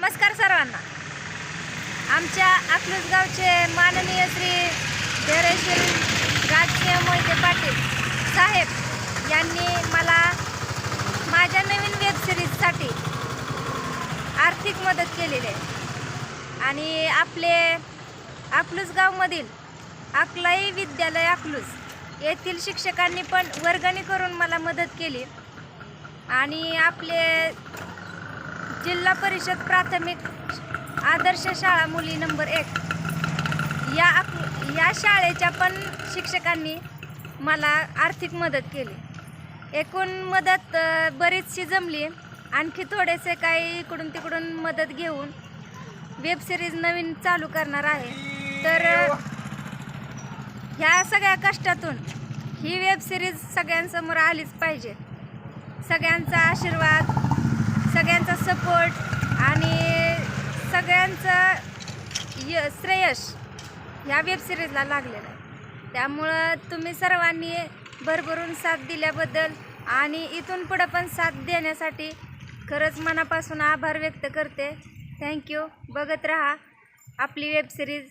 नमस्कार सर्वांना. आमच्या अकलूज गावचे माननीय श्री धैर्यशील राजकीय मोहिते पाटील साहेब यांनी मला माझ्या नवीन वेब सिरीजसाठी आर्थिक मदत केलेली आहे. आणि आपले अकलूज गावमधील अकलाई विद्यालय अकलूज येथील शिक्षकांनी पण वर्गणी करून मला मदत केली. आणि आपले जिल्हा परिषद प्राथमिक आदर्श शाळा मुली नंबर एक. या अक- या शाळेच्या पण शिक्षकांनी मला आर्थिक मदत केली. एकूण मदत बरीचशी जमली. आणखी थोडेसे काही इकडून तिकडून मदत घेऊन वेब सिरीज नवीन चालू करणार आहे. तर ह्या सगळ्या कष्टातून ही वेब सिरीज सगळ्यांसमोर आलीच पाहिजे. सगळ्यांचा आशीर्वाद सपोर्ट आणि सगळ्यांचं य श्रेयश ह्या वेबसिरीजला लागलेलं आहे. त्यामुळं तुम्ही सर्वांनी भरभरून साथ दिल्याबद्दल आणि इथून पुढं पण साथ देण्यासाठी खरंच मनापासून आभार व्यक्त करते. थँक्यू बघत राहा आपली वेबसिरीज